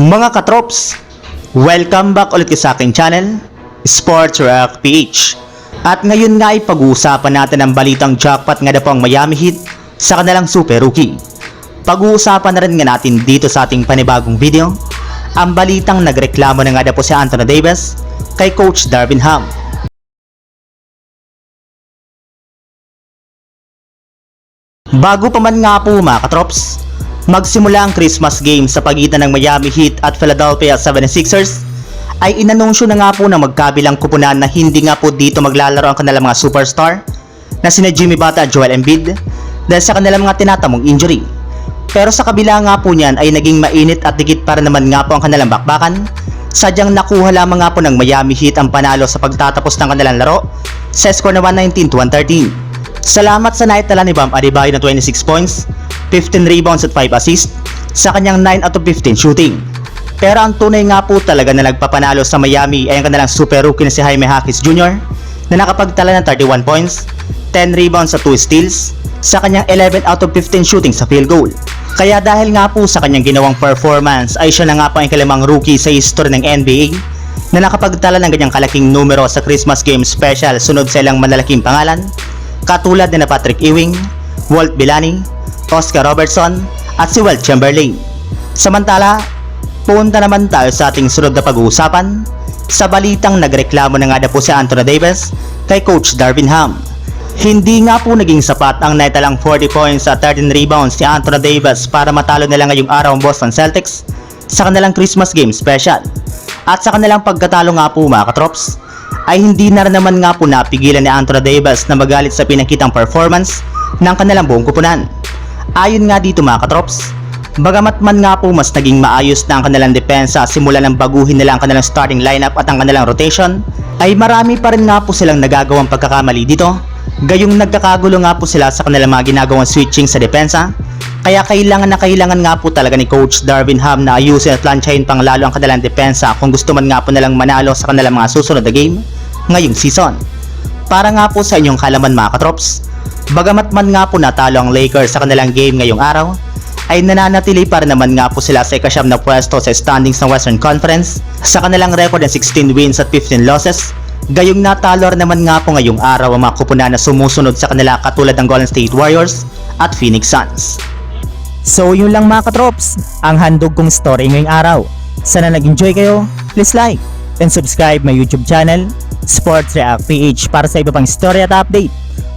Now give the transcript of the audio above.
Mga katrops, welcome back ulit sa aking channel, Sports Rock PH. At ngayon nga ay pag-uusapan natin ang balitang jackpot nga na po Miami Heat sa kanilang super rookie. Pag-uusapan na rin nga natin dito sa ating panibagong video, ang balitang nagreklamo na nga na po si Anthony Davis kay Coach Darvin Ham. Bago pa man nga po mga katrops, magsimula ang Christmas game sa pagitan ng Miami Heat at Philadelphia 76ers, ay inanunsyo na nga po ng magkabilang kupunan na hindi nga po dito maglalaro ang kanilang mga superstar na sina Jimmy Bata at Joel Embiid dahil sa kanilang mga tinatamong injury. Pero sa kabila nga po niyan ay naging mainit at dikit para naman nga po ang kanilang bakbakan. Sadyang nakuha lamang nga po ng Miami Heat ang panalo sa pagtatapos ng kanilang laro sa score na 119 to 113. Salamat sa naitala ni Bam Adebayo na 26 points, 15 rebounds at 5 assists sa kanyang 9 out of 15 shooting. Pero ang tunay nga po talaga na nagpapanalo sa Miami ay ang kanilang super rookie na si Jaime Hackis Jr. na nakapagtala ng 31 points, 10 rebounds at 2 steals sa kanyang 11 out of 15 shooting sa field goal. Kaya dahil nga po sa kanyang ginawang performance ay siya na nga po ang kalimang rookie sa history ng NBA na nakapagtala ng ganyang kalaking numero sa Christmas Game Special sunod sa ilang malalaking pangalan katulad ni na Patrick Ewing, Walt Bilani, Oscar Robertson at si Will Chamberlain. Samantala, punta naman tayo sa ating sunod na pag-uusapan sa balitang nagreklamo na nga na po si Anthony Davis kay Coach Darvin Ham. Hindi nga po naging sapat ang naitalang 40 points at 13 rebounds si Anthony Davis para matalo nila ngayong araw ang Boston Celtics sa kanilang Christmas Game Special. At sa kanilang pagkatalo nga po mga katrops, ay hindi na rin naman nga po napigilan ni Anthony Davis na magalit sa pinakitang performance ng kanilang buong kupunan. Ayon nga dito mga katrops, bagamat man nga po mas naging maayos na ang kanilang depensa simula ng baguhin nila ang kanilang starting lineup at ang kanilang rotation, ay marami pa rin nga po silang nagagawang pagkakamali dito. Gayong nagkakagulo nga po sila sa kanilang mga ginagawang switching sa depensa, kaya kailangan na kailangan nga po talaga ni Coach Darvin Ham na ayusin at planchahin pang lalo ang kanilang depensa kung gusto man nga po nilang manalo sa kanilang mga susunod na game ngayong season. Para nga po sa inyong kalaman mga katrops, bagamat man nga po natalo ang Lakers sa kanilang game ngayong araw, ay nananatili pa rin naman nga po sila sa ikasyam na pwesto sa standings ng Western Conference sa kanilang record ng 16 wins at 15 losses. Gayong natalo rin naman nga po ngayong araw ang mga kupunan na sumusunod sa kanila katulad ng Golden State Warriors at Phoenix Suns. So yun lang mga katrops, ang handog kong story ngayong araw. Sana nag-enjoy kayo, please like and subscribe my YouTube channel, Sports React PH para sa iba pang story at update